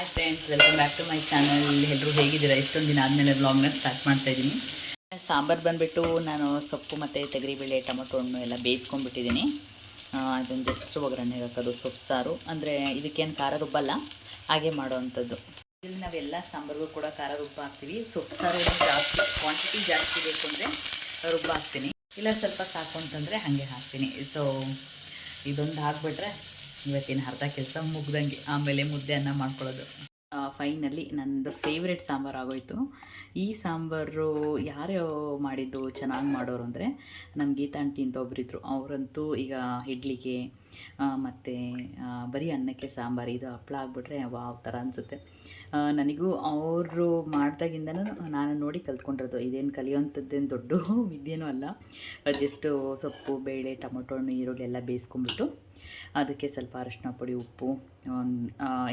Hi friends welcome back to my channel ಎಲ್ಲರೂ ಹೇಗಿದ್ದೀರಾ? ಇಷ್ಟೊಂದು ದಿನ ಆದಮೇಲೆ ವ್ಲಾಗ್ನ ಸ್ಟಾರ್ಟ್ ಮಾಡ್ತಾ ಇದ್ದೀನಿ ಸಾಂಬಾರು ಬಂದುಬಿಟ್ಟು ನಾನು ಸೊಪ್ಪು ಮತ್ತು ತೆಗರಿಬೇಳೆ, ಟೊಮೊಟೊ, ಹಣ್ಣು ಎಲ್ಲ ಬೇಯಿಸ್ಕೊಂಡ್ಬಿಟ್ಟಿದ್ದೀನಿ ಅದೊಂದು ಜಸ್ಟ್ ಒಗ್ಗರಣೆ ಹಾಕೋದು ಸೊಪ್ಪು, ಸಾರು. ಅಂದರೆ ಇದಕ್ಕೇನು ಖಾರ ರುಬ್ಬಲ್ಲ ಹಾಗೆ ಮಾಡೋವಂಥದ್ದು ಇಲ್ಲಿ ನಾವೆಲ್ಲ ಸಾಂಬಾರಿಗೂ ಕೂಡ ಖಾರ ರುಬ್ಬ ಹಾಕ್ತೀವಿ. ಸೊಪ್ಪು, ಸಾರು ಜಾಸ್ತಿ ಕ್ವಾಂಟಿಟಿ ಜಾಸ್ತಿ ಬೇಕು ಅಂದರೆ ರುಬ್ಬ ಹಾಕ್ತೀನಿ. ಇಲ್ಲ ಸ್ವಲ್ಪ ಸಾಕು ಅಂತಂದರೆ ಹಾಗೆ ಹಾಕ್ತೀನಿ. ಸೊ ಇದೊಂದು ಹಾಕ್ಬಿಟ್ರೆ ಇವತ್ತಿನ ಅರ್ಧ ಕೆಲಸ ಮುಗ್ದಂಗೆ. ಆಮೇಲೆ ಮುದ್ದೆ ಅನ್ನ ಮಾಡ್ಕೊಳ್ಳೋದು ಫೈನಲಿ ನನ್ನದು ಫೇವ್ರೆಟ್ ಸಾಂಬಾರು ಆಗೋಯ್ತು. ಈ ಸಾಂಬಾರು ಯಾರು ಮಾಡಿದ್ದು ಚೆನ್ನಾಗಿ ಮಾಡೋರು ಅಂದರೆ ನಮ್ಮ ಗೀತಾ ಆಂಟಿ ಅಂತ ಒಬ್ಬರಿದ್ರು ಅವರಂತೂ ಈಗ ಇಡ್ಲಿಗೆ ಮತ್ತು ಬರೀ ಅನ್ನಕ್ಕೆ ಸಾಂಬಾರು, ಇದು ಹಪ್ಪಳ ಆಗಿಬಿಟ್ರೆ ವಾವ್ ಥರ ಅನಿಸುತ್ತೆ. ನನಗೂ ಅವರು ಮಾಡ್ದಾಗಿಂದನೂ ನಾನು ನೋಡಿ ಕಲ್ತ್ಕೊಂಡಿರೋದು. ಇದೇನು ಕಲಿಯೋಂಥದ್ದೇನು ದೊಡ್ಡ ವಿದ್ಯೆನೂ ಅಲ್ಲ. ಜಸ್ಟು ಸೊಪ್ಪು, ಬೇಳೆ, ಟೊಮೊಟೊ, ಹಣ್ಣು, ಈರುಳ್ಳಿ ಎಲ್ಲ ಬೇಯಿಸ್ಕೊಂಬಿಟ್ಟು ಅದಕ್ಕೆ ಸ್ವಲ್ಪ ಅರಿಶಿನ ಪುಡಿ, ಉಪ್ಪು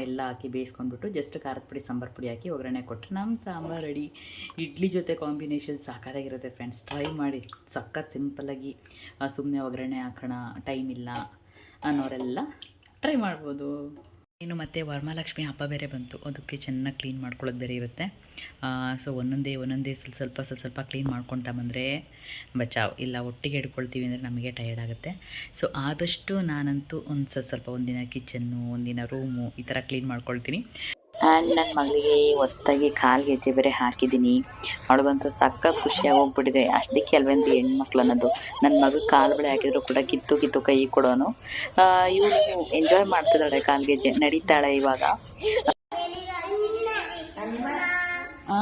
ಎಲ್ಲ ಹಾಕಿ ಬೇಯಿಸ್ಕೊಂಡ್ಬಿಟ್ಟು ಜಸ್ಟ್ ಖಾರದ ಪುಡಿ, ಸಾಂಬಾರು ಪುಡಿ ಹಾಕಿ ಒಗ್ಗರಣೆ ಕೊಟ್ಟರೆ ನಮ್ಮ ಸಾಂಬಾರು ರೆಡಿ ಇಡ್ಲಿ ಜೊತೆ ಕಾಂಬಿನೇಷನ್ ಸಾಕಾಗಿರುತ್ತೆ ಫ್ರೆಂಡ್ಸ್ ಟ್ರೈ ಮಾಡಿ. ಸಖತ್ ಸಿಂಪಲ್ಲಾಗಿ ಸುಮ್ಮನೆ ಒಗ್ಗರಣೆ ಹಾಕೋಣ ಟೈಮ್ ಇಲ್ಲ ಅನ್ನೋರೆಲ್ಲ ಟ್ರೈ ಮಾಡ್ಬೋದು. ಇನ್ನು ಮತ್ತು ವರಮಹಾಲಕ್ಷ್ಮಿ ಹಬ್ಬ ಬೇರೆ ಬಂತು. ಅದಕ್ಕೆ ಚೆನ್ನಾಗಿ ಕ್ಲೀನ್ ಮಾಡ್ಕೊಳ್ಳೋದು ಬೇರೆ ಇರುತ್ತೆ. ಸೊ ಒಂದೊಂದೇ ಒಂದೊಂದೇ ಸ್ವಲ್ಪ ಸ್ವಲ್ಪ ಸ್ವಲ್ಪ ಸ್ವಲ್ಪ ಕ್ಲೀನ್ ಮಾಡ್ಕೊತಾ ಬಂದರೆ ಬಚಾವ್. ಇಲ್ಲ ಒಟ್ಟಿಗೆ ಹಿಡ್ಕೊಳ್ತೀವಿ ಅಂದರೆ ನಮಗೆ ಟಯರ್ಡ್ ಆಗುತ್ತೆ. ಸೊ ಆದಷ್ಟು ನಾನಂತೂ ಒಂದು ಸ್ವಲ್ಪ ಸ್ವಲ್ಪ ಒಂದಿನ ಕಿಚನ್ನು ಒಂದಿನ ರೂಮು ಈ ಥರ ಕ್ಲೀನ್ ಮಾಡ್ಕೊಳ್ತೀನಿ. ಆ್ಯಂಡ್ ನನ್ನ ಮಗಳಿಗೆ ಹೊಸ್ದಾಗಿ ಕಾಲು ಗೆಜ್ಜೆ ಬೇರೆ ಹಾಕಿದ್ದೀನಿ. ಅವಳಿಗಂತೂ ಸಕ್ಕ ಖುಷಿಯಾಗಿ ಹೋಗ್ಬಿಟ್ಟಿದೆ ಅಷ್ಟಕ್ಕೆ ಅಲ್ವೇಂದು ಹೆಣ್ಮಕ್ಳು ಅನ್ನೋದು. ನನ್ನ ಮಗು ಕಾಲು ಬಳೆ ಹಾಕಿದ್ರು ಕೂಡ ಕಿತ್ತು ಕಿತ್ತು ಕೈ ಕೊಡೋನು. ಇವಳು ಎಂಜಾಯ್ ಮಾಡ್ತಿದ್ದಾಳೆ ಕಾಲು ಗೆಜ್ಜೆ. ನಡೀತಾಳೆ ಇವಾಗ. ಆ?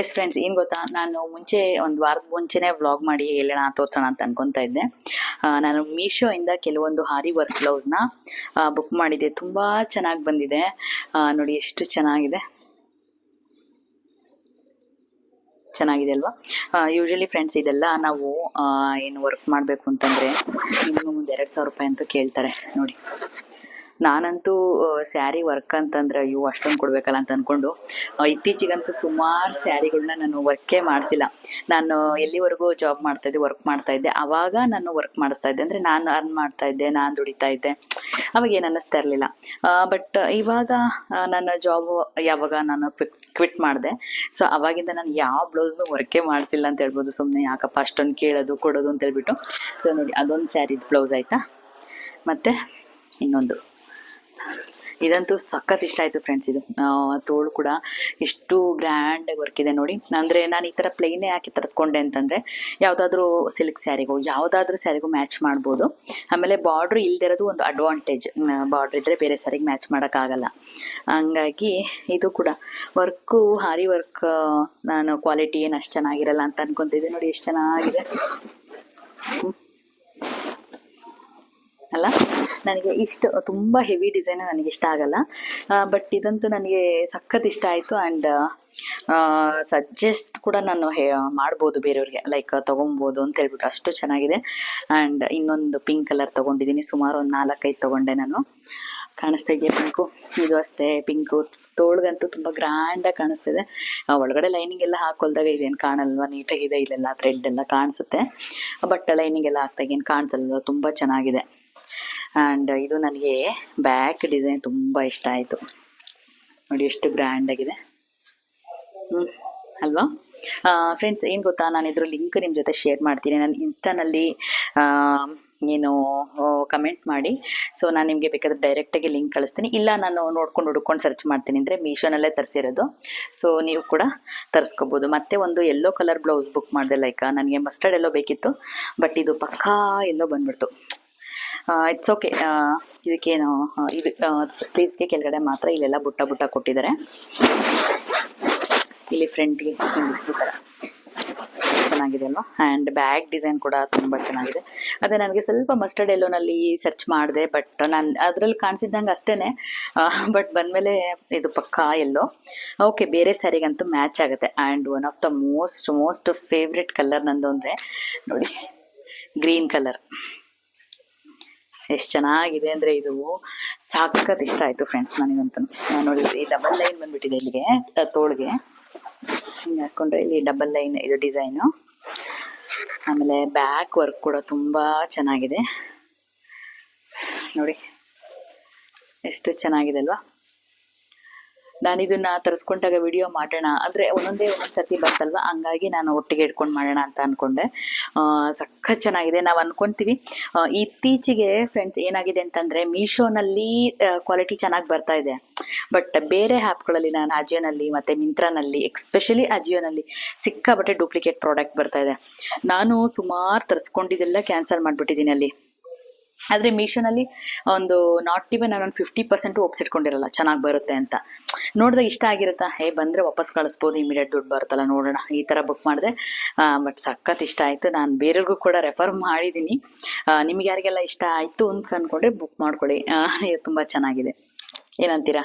ಎಸ್ ಫ್ರೆಂಡ್ಸ್ ಏನು ಗೊತ್ತಾ? ನಾನು ಮುಂಚೆ ಒಂದು ವಾರದ ಮುಂಚೆನೇ ವ್ಲಾಗ್ ಮಾಡಿ ಹೇಳೋಣ, ತೋರಿಸೋಣ ಅಂತ ಅನ್ಕೊತಾ ಇದ್ದೆ. ನಾನು ಮೀಶೋಯಿಂದ ಕೆಲವೊಂದು ಹಾರಿ ವರ್ಕ್ ಬ್ಲೌಸ್ನ ಬುಕ್ ಮಾಡಿದ್ದೆ. ತುಂಬ ಚೆನ್ನಾಗಿ ಬಂದಿದೆ. ನೋಡಿ ಎಷ್ಟು ಚೆನ್ನಾಗಿದೆ. ಚೆನ್ನಾಗಿದೆ ಅಲ್ವಾ? ಯೂಶಲಿ ಫ್ರೆಂಡ್ಸ್ ಇದೆಲ್ಲ ನಾವು ಏನು ವರ್ಕ್ ಮಾಡಬೇಕು ಅಂತಂದರೆ ಮಿನಿಮಮ್ ಒಂದು ಎರಡು ಸಾವಿರ ರೂಪಾಯಿ ಅಂತ ಕೇಳ್ತಾರೆ. ನೋಡಿ. ನಾನಂತೂ ಸ್ಯಾರಿ ವರ್ಕ್ ಅಂತಂದ್ರೆ ಅಯ್ಯೋ ಅಷ್ಟೊಂದು ಕೊಡ್ಬೇಕಲ್ಲ ಅಂತ ಅನ್ಕೊಂಡು ಇತ್ತೀಚೆಗಂತೂ ಸುಮಾರು ಸ್ಯಾರಿಗಳನ್ನ ನಾನು ವರ್ಕೇ ಮಾಡಿಸಿಲ್ಲ. ನಾನು ಎಲ್ಲಿವರೆಗೂ ಜಾಬ್ ಮಾಡ್ತಾ ಇದ್ದೆ, ವರ್ಕ್ ಮಾಡ್ತಾ ಇದ್ದೆ. ಅವಾಗ ನಾನು ವರ್ಕ್ ಮಾಡಿಸ್ತಾ ಇದ್ದೆ. ಅಂದ್ರೆ ನಾನು ಅರ್ನ್ ಮಾಡ್ತಾ ಇದ್ದೆ, ನಾನು ದುಡಿತಾ ಇದ್ದೆ. ಅವಾಗ ಏನು ಅನ್ನಿಸ್ತಾ ಇರಲಿಲ್ಲ. ಬಟ್ ಇವಾಗ ನನ್ನ ಜಾಬ್ ಯಾವಾಗ ನಾನು ಕ್ವಿಟ್ ಮಾಡಿದೆ. ಸೊ, ಅವಾಗಿಂದ ನಾನು ಯಾವ ಬ್ಲೌಸ್ನು ವರ್ಕೇ ಮಾಡಿಸಿಲ್ಲ ಅಂತ ಹೇಳ್ಬೋದು. ಸುಮ್ಮನೆ ಯಾಕಪ್ಪ ಅಷ್ಟೊಂದು ಕೇಳೋದು, ಕೊಡೋದು ಅಂತ ಹೇಳ್ಬಿಟ್ಟು. ಸೊ, ನೋಡಿ, ಅದೊಂದು ಸ್ಯಾರಿದು ಬ್ಲೌಸ್ ಆಯಿತಾ? ಮತ್ತು ಇನ್ನೊಂದು. ಇದಂತೂ ಸಖತ್ ಇಷ್ಟ ಆಯಿತು ಫ್ರೆಂಡ್ಸ್ ಇದು. ತೋಳು ಕೂಡ ಎಷ್ಟು ಗ್ರ್ಯಾಂಡ್ ವರ್ಕ್ ಇದೆ ನೋಡಿ. ಅಂದರೆ ನಾನು ಈ ಥರ ಪ್ಲೇನೇ ಹಾಕಿ ತರಿಸ್ಕೊಂಡೆ ಅಂತಂದರೆ ಯಾವುದಾದ್ರೂ ಸಿಲ್ಕ್ ಸ್ಯಾರಿಗೂ ಯಾವುದಾದ್ರೂ ಸ್ಯಾರಿಗೂ ಮ್ಯಾಚ್ ಮಾಡ್ಬೋದು. ಆಮೇಲೆ ಬಾರ್ಡ್ರ್ ಇಲ್ದಿರೋದು ಒಂದು ಅಡ್ವಾಂಟೇಜ್ ಬಾರ್ಡ್ರ್ ಇದ್ದರೆ ಬೇರೆ ಸ್ಯಾರಿಗೆ ಮ್ಯಾಚ್ ಮಾಡೋಕ್ಕಾಗಲ್ಲ ಹಂಗಾಗಿ ಇದು ಕೂಡ ವರ್ಕು ಹಾರಿ ವರ್ಕ್ ನಾನು ಕ್ವಾಲಿಟಿ ಏನು ಅಷ್ಟು ಚೆನ್ನಾಗಿರಲ್ಲ ಅಂತ ಅನ್ಕೊಂತಿದ್ದೆ ನೋಡಿ, ಎಷ್ಟು ಚೆನ್ನಾಗಿದೆ. ಅಲ್ಲ ನನಗೆ ಇಷ್ಟು, ತುಂಬ ಹೆವಿ ಡಿಸೈನ್ ನನಗೆ ಇಷ್ಟ ಆಗಲ್ಲ. ಬಟ್ ಇದಂತೂ ನನಗೆ ಸಖತ್ ಇಷ್ಟ ಆಯಿತು ಆ್ಯಂಡ್ ಸಜೆಸ್ಟ್ ಕೂಡ ನಾನು ಹೇ, ಮಾಡ್ಬೋದು ಬೇರೆಯವ್ರಿಗೆ ಲೈಕ್ ತೊಗೊಬೋದು ಅಂತ ಹೇಳ್ಬಿಟ್ಟು ಅಷ್ಟು ಚೆನ್ನಾಗಿದೆ. ಆ್ಯಂಡ್ ಇನ್ನೊಂದು ಪಿಂಕ್ ಕಲರ್ ತೊಗೊಂಡಿದ್ದೀನಿ, ಸುಮಾರು ಒಂದು ನಾಲ್ಕೈದು ತೊಗೊಂಡೆ ನಾನು. ಕಾಣಿಸ್ತಾ ಇದೆಯಾ ಪಿಂಕು ಇದು ಅಷ್ಟೇ ಪಿಂಕು ತೋಳ್ಗಂತೂ ತುಂಬ ಗ್ರ್ಯಾಂಡಾಗಿ ಕಾಣಿಸ್ತಿದೆ ಒಳಗಡೆ ಲೈನಿಂಗ್ ಎಲ್ಲ ಹಾಕೊಳ್ದಾಗ ಇದೇನು ಕಾಣಲ್ವಾ? ನೀಟಾಗಿದೆ, ಇಲ್ಲೆಲ್ಲ ಥ್ರೆಡ್ ಎಲ್ಲ ಕಾಣಿಸುತ್ತೆ. ಬಟ್ ಲೈನಿಂಗ್ ಎಲ್ಲ ಹಾಕ್ದಾಗ ಏನು ಕಾಣಿಸಲ್ಲ ತುಂಬ ಚೆನ್ನಾಗಿದೆ. ಆ್ಯಂಡ್ ಇದು ನನಗೆ ಬ್ಯಾಕ್ ಡಿಸೈನ್ ತುಂಬ ಇಷ್ಟ ಆಯಿತು. ನೋಡಿ ಎಷ್ಟು ಗ್ರ್ಯಾಂಡ್ ಆಗಿದೆ. ಹ್ಞೂ ಅಲ್ವಾ? ಫ್ರೆಂಡ್ಸ್ ಏನು ಗೊತ್ತಾ? ನಾನು ಇದ್ರ ಲಿಂಕ್ ನಿಮ್ಮ ಜೊತೆ ಶೇರ್ ಮಾಡ್ತೀನಿ. ನಾನು ಇನ್ಸ್ಟಾನಲ್ಲಿ ಏನು ಕಮೆಂಟ್ ಮಾಡಿ. ಸೊ ನಾನು ನಿಮಗೆ ಬೇಕಾದ್ರೆ ಡೈರೆಕ್ಟಾಗಿ ಲಿಂಕ್ ಕಳಿಸ್ತೀನಿ. ಇಲ್ಲ, ನಾನು ನೋಡ್ಕೊಂಡು ಹುಡ್ಕೊಂಡು ಸರ್ಚ್ ಮಾಡ್ತೀನಿ. ಅಂದರೆ ಮೀಶೋನಲ್ಲೇ ತರಿಸಿರೋದು. ಸೊ ನೀವು ಕೂಡ ತರಿಸ್ಕೋಬೋದು. ಮತ್ತೆ ಒಂದು ಎಲ್ಲೋ ಕಲರ್ ಬ್ಲೌಸ್ ಬುಕ್ ಮಾಡಿದೆ ಲೈಕ್ ನನಗೆ ಮಸ್ಟರ್ಡ್ ಎಲ್ಲೋ ಬೇಕಿತ್ತು. ಬಟ್ ಇದು ಪಕ್ಕಾ ಎಲ್ಲೋ ಬಂದ್ಬಿಡ್ತು. ಇಟ್ಸ್ ಓಕೆ ಇದಕ್ಕೇನು ಇದು ಸ್ಲೀವ್ಸ್ಗೆ ಕೆಳಗಡೆ ಮಾತ್ರ ಇಲ್ಲೆಲ್ಲ ಬುಟ್ಟ ಬುಟ್ಟ ಕೊಟ್ಟಿದ್ದಾರೆ. ಇಲ್ಲಿ ಫ್ರಂಟ್ಗೆ ಚೆನ್ನಾಗಿದೆ ಅಲ್ವಾ? ಆ್ಯಂಡ್ ಬ್ಯಾಗ್ ಡಿಸೈನ್ ಕೂಡ ತುಂಬ ಚೆನ್ನಾಗಿದೆ. ಅದೇ ನನಗೆ ಸ್ವಲ್ಪ ಮಸ್ಟರ್ಡ್ ಎಲ್ಲೋನಲ್ಲಿ ಸರ್ಚ್ ಮಾಡಿದೆ ಬಟ್ ನಾನು ಅದರಲ್ಲಿ ಕಾಣಿಸಿದ್ದಂಗೆ ಅಷ್ಟೇ ಬಟ್ ಬಂದಮೇಲೆ ಇದು ಪಕ್ಕಾ ಎಲ್ಲೋ ಓಕೆ ಬೇರೆ ಸ್ಯಾರಿಗಂತೂ ಮ್ಯಾಚ್ ಆಗುತ್ತೆ. And one of the most most favourite colour ನಂದು ಅಂದರೆ ನೋಡಿ ಗ್ರೀನ್ ಕಲರ್ ಎಷ್ಟು ಚೆನ್ನಾಗಿದೆ ಅಂದ್ರೆ ಇದು ಸಾಕತ್ ಇಷ್ಟ ಆಯ್ತು ಫ್ರೆಂಡ್ಸ್ ನನಗಂತೂ. ನೋಡಿ ಈ ಡಬಲ್ ಲೈನ್ ಬಂದ್ಬಿಟ್ಟಿದೆ ಇಲ್ಲಿಗೆ ತೋಳ್ಗೆ. ಹಿಂಗೆ ಹಾಕೊಂಡ್ರೆ ಇಲ್ಲಿ ಡಬಲ್ ಲೈನ್ ಇದು ಡಿಸೈನು ಆಮೇಲೆ ಬ್ಯಾಕ್ ವರ್ಕ್ ಕೂಡ ತುಂಬಾ ಚೆನ್ನಾಗಿದೆ. ನೋಡಿ, ಎಷ್ಟು ಚೆನ್ನಾಗಿದೆ ಅಲ್ವಾ? ನಾನು ಇದನ್ನ ತರಿಸ್ಕೊಂಡಾಗ ವಿಡಿಯೋ ಮಾಡೋಣ. ಅಂದ್ರೆ ಒಂದೊಂದೇ ಒಂದೊಂದು ಸತಿ ಬರ್ತಲ್ವ? ಹಂಗಾಗಿ ನಾನು ಒಟ್ಟಿಗೆ ಇಟ್ಕೊಂಡು ಮಾಡೋಣ ಅಂತ ಅನ್ಕೊಂಡೆ. ಸಖತ್ ಚೆನ್ನಾಗಿದೆ. ನಾವು ಅನ್ಕೊಂತೀವಿ. ಇತ್ತೀಚೆಗೆ ಫ್ರೆಂಡ್ಸ್ ಏನಾಗಿದೆ ಅಂತಂದರೆ ಮೀಶೋನಲ್ಲಿ ಕ್ವಾಲಿಟಿ ಚೆನ್ನಾಗಿ ಬರ್ತಾ ಇದೆ. ಬಟ್ ಬೇರೆ ಆ್ಯಪ್ಗಳಲ್ಲಿ ನಾನು ಅಜಿಯೋನಲ್ಲಿ ಮತ್ತೆ ಮಿಂತ್ರಾನಲ್ಲಿ ಎಕ್ಸ್ಪೆಷಲಿ ಅಜಿಯೋನಲ್ಲಿ ಸಿಕ್ಕಾಬಟ್ಟೆ ಡೂಪ್ಲಿಕೇಟ್ ಪ್ರಾಡಕ್ಟ್ ಬರ್ತಾ ಇದೆ. ನಾನು ಸುಮಾರು ತರಿಸ್ಕೊಂಡಿದ್ದೆಲ್ಲ ಕ್ಯಾನ್ಸಲ್ ಮಾಡಿಬಿಟ್ಟಿದ್ದೀನಿ ಅಲ್ಲಿ. ಆದರೆ ಮೀಶೋನಲ್ಲಿ ಒಂದು ನಾಟ್ ಇವನ್ ನಾನು ಫಿಫ್ಟಿ ಪರ್ಸೆಂಟು ಒಪ್ಸಿಟ್ಕೊಂಡಿರಲ್ಲ, ಚೆನ್ನಾಗಿ ಬರುತ್ತೆ ಅಂತ. ನೋಡಿದಾಗ ಇಷ್ಟ ಆಗಿರುತ್ತಾ? ಹೇ ಬಂದರೆ ವಾಪಸ್ ಕಳಿಸ್ಬೋದು ಇಮಿಡಿಯೇಟ್ ದುಡ್ಡು ಬರುತ್ತಲ್ಲ, ನೋಡೋಣ. ಈ ಥರ ಬುಕ್ ಮಾಡಿದೆ. ಬಟ್ ಸಖತ್ ಇಷ್ಟ ಆಯಿತು. ನಾನು ಬೇರೆಯವ್ರಿಗೂ ಕೂಡ ರೆಫರ್ ಮಾಡಿದ್ದೀನಿ ನಿಮ್ಗೆ ಯಾರಿಗೆಲ್ಲ ಇಷ್ಟ ಆಯಿತು ಅಂತ ಅಂದ್ಕೊಂಡ್ರೆ ಬುಕ್ ಮಾಡ್ಕೊಳ್ಳಿ ತುಂಬ ಚೆನ್ನಾಗಿದೆ. ಏನಂತೀರಾ?